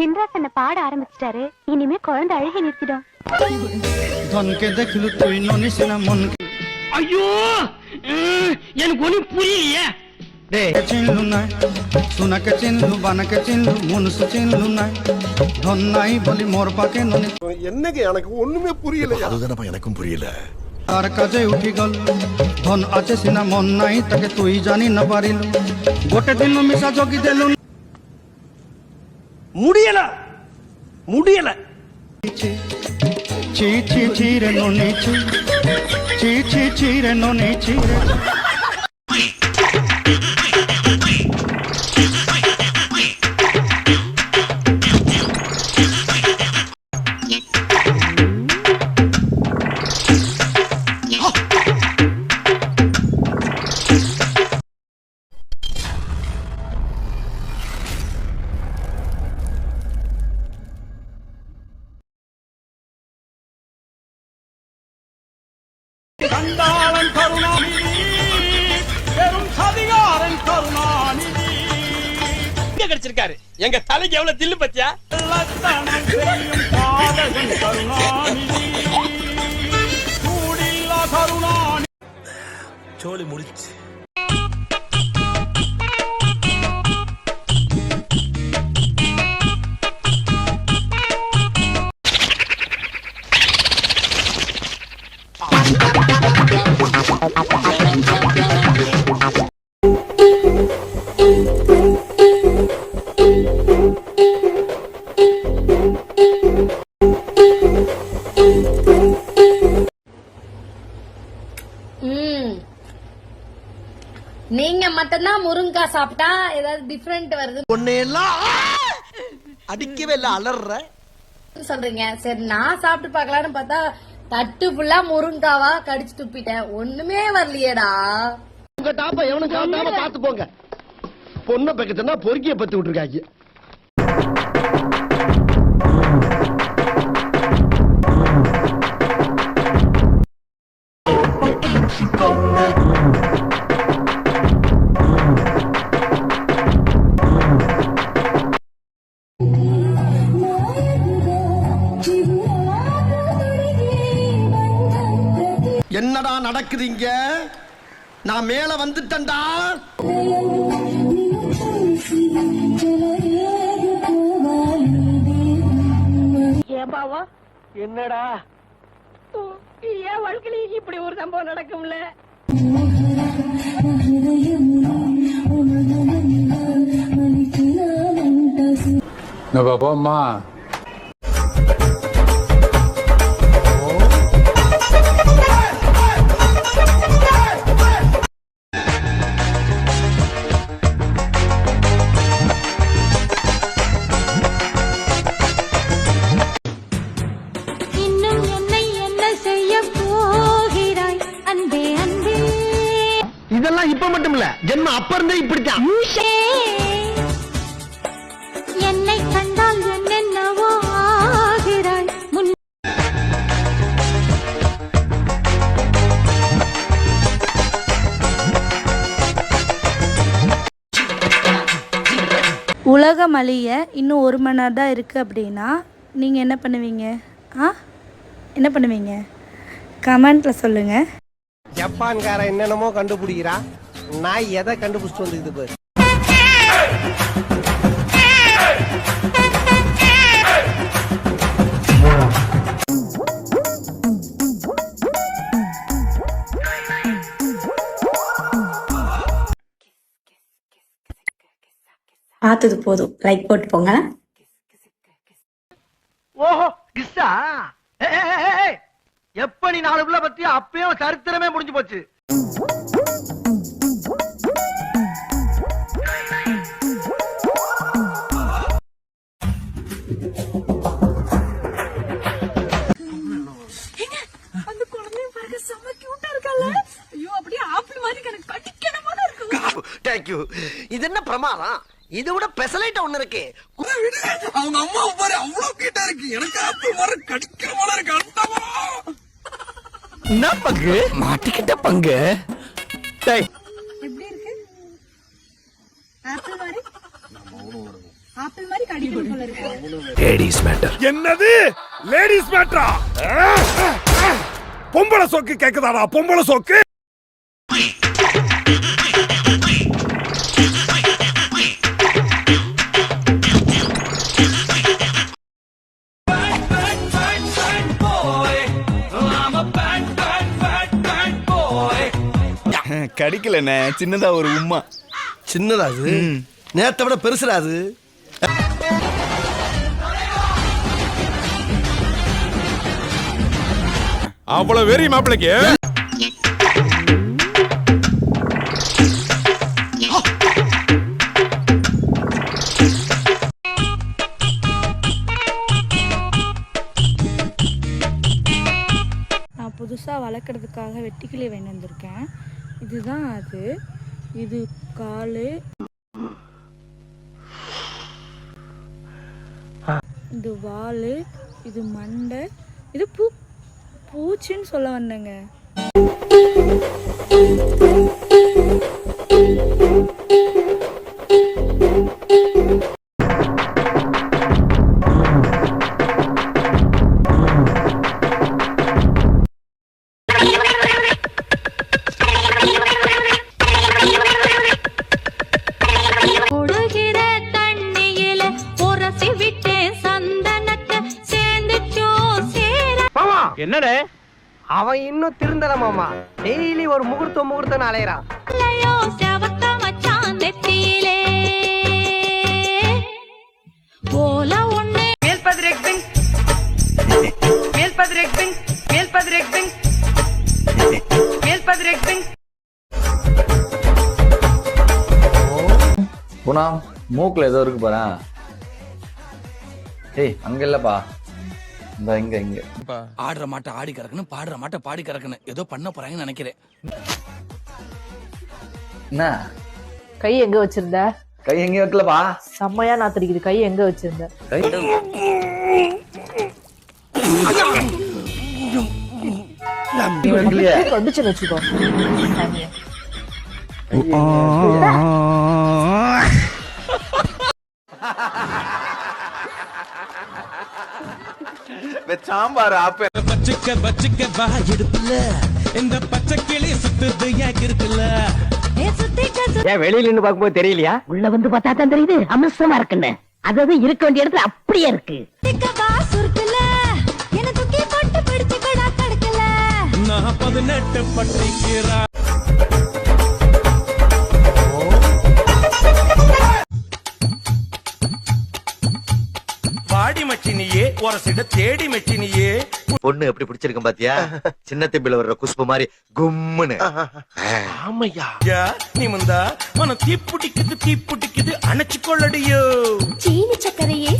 சின்ராஸ் பாட ஆரம்பிச்சிட்டாரு இனிமே குழந்தை அழுகி நிறுத்திடும் ধনকে দেখিলু তুই ননিসিনা মনকে ஐயோ உம், எனக்கு ஒண்ணும் புரியலையே চিনলু নাই সোনাকে চিনলু বানাকে চিনলু মনুষ্য চিনলু নাই ধন নাই বলি মোর পাকে ননি என்னங்க எனக்கு ஒண்ணுமே புரியலையா அதுதானப்பா எனக்கும் புரியல তার কাজে উঠি গল ধন আছে সিনা মন নাই তাকে তুই জানি না পারিলু গোটে দিন মিশা জগি দেলু முடியல. முடியல. சீ சீ சீரனொன்னே சீ சீ சீரனொன்னே சீரன் சண்டாளன் கருணாநிதி பெரும் சதிகாரன் கருணாநிதி. இங்க கிடைச்சிருக்காரு? எங்க தலைக்கு எவ்வளவு தில்லு பத்தியா? கருணாநிதி. சோழி முடிச்சு. நீங்க மட்டும்தான் முருங்கக்காய் சாப்பிட்டா ஏதாவது டிஃபரெண்ட் வருது. உன்னையெல்லாம் அடிக்கவே இல்ல அலற சொல்றீங்க. சரி நான் சாப்பிட்டு பார்க்கலாம்னு பார்த்தா தட்டு ஃபுல்லா முருங்காவா கடிச்சு துப்பிட்டேன். ஒண்ணுமே வரலையேடா. உங்க டாப்ப எவனும் சாப்பிடாம பாத்து போங்க. பொண்ணை பக்கத்துனா பொறுக்கிய பத்து விட்டுருக்காங்க. என்னடா நான் மேல வந்துட்டேன்டா. என்னடா? என் வாழ்க்கையில இப்படி ஒரு சம்பவம் நடக்கும்ல? நம்ம இருந்தே இப்படித்தான். என்னை கண்டால் என்னென்னவோ ஆகிறாய். முன் உலகம் அழிய இன்னும் ஒரு மணி நேரம் தான் இருக்குது அப்படின்னா நீங்கள் என்ன பண்ணுவீங்க? ஆ? என்ன பண்ணுவீங்க? கமெண்ட்டில் சொல்லுங்கள் ஜப்பான்காரன் என்னென்னமோ கண்டுபிடிக்கிறா நான் எதை கண்டுபிடிச்சிட்டு வந்துக்குது பாரு. பார்த்தது போதும். லைக் போட்டு போங்க ஓஹோ கிஸ்ஸா. எப்ப நீ நாலு புள்ள பத்தி அப்பயும் சரித்திரமே முடிஞ்சு போச்சு. தேங்க்யூ இது என்ன பிரமாதம்? இதை விட பெசலைட் ஒண்ணு இருக்கு. அவங்க அம்மா பாரு அவ்வளவு கிட்ட இருக்கு. எனக்கு ஆப்பிள் மரம் கடிக்கிற இருக்கு. என்ன பங்கு? மாட்டிக்கிட்ட பங்கு. என்னது? லேடிஸ் மேட்ரா பொம்பளை சோக்கு கேக்குதாடா? பொம்பளை சோக்கு. கடிக்கலண்ணே. சின்னதா ஒரு உம்மா. சின்னதா அது? நேத்தை விட பெருசுடா அது? அவ்வளவு வெறி மாப்பிளைக்கு? நான் புதுசாக வளர்க்குறதுக்காக வெட்டிக்கிளி வாங்கி வந்திருக்கேன். இதுதான் அது. இது கால். இது வால். இது மண்டை. இது பூ. பூச்சின்னு சொல்ல வந்தேங்க. என்னடே? அவன் இன்னும் திருந்தல மாமா. டெய்லி ஒரு முகூர்த்தம் முகூர்த்தம் அலையறான். இல்லையோ செவத்த மச்சான் நெத்தியிலே. போல ஒண்ணு. குணா மூக்குல ஏதோ இருக்கு பாரு. ஏய் அங்க இல்லப்பா. இந்த இங்க இங்க. ஆடுற மாட்டை ஆடி கறக்கணும் பாடுற மாட்டை பாடி கறக்கணும். ஏதோ பண்ண போறாங்கன்னு நினைக்கிறேன். என்ன? கை எங்க வச்சிருந்த? கை எங்க வைக்கலப்பா. செம்மையா நாத்திரிக்குது கை எங்க வச்சிருந்த? கை. நீ வைக்கலையே வந்துச்சு வச்சுக்கோ. சாம்பார் ஆப்ப. பச்சைக்க பச்சைக்க வா இடுப்புல. இந்த பச்சை கிளி சுத்துது ஏன் இருக்குல்ல ஏன் வெளியில நின்னு பாக்கும்போது தெரியலையா? உள்ள வந்து பார்த்தா தான் தெரியுது. அமிர்தமா இருக்குன்னு. அதாவது இருக்க வேண்டிய இடத்துல அப்படியே இருக்கு. சுருக்குல. என்ன வாடி மச்சினியே ஒரு தேடி மச்சினியே. பொண்ணு எப்படி பிடிச்சிருக்கேன் பாத்தியா? சின்ன திம்பில வர்ற குஷ்பு மாதிரி கும்முன்னு. யா நீ முந்தா மனம் தீப்புடிக்குது தீப்புடிக்குது அணைச்சு கொள்ளடியோ. சீனி சக்கரையே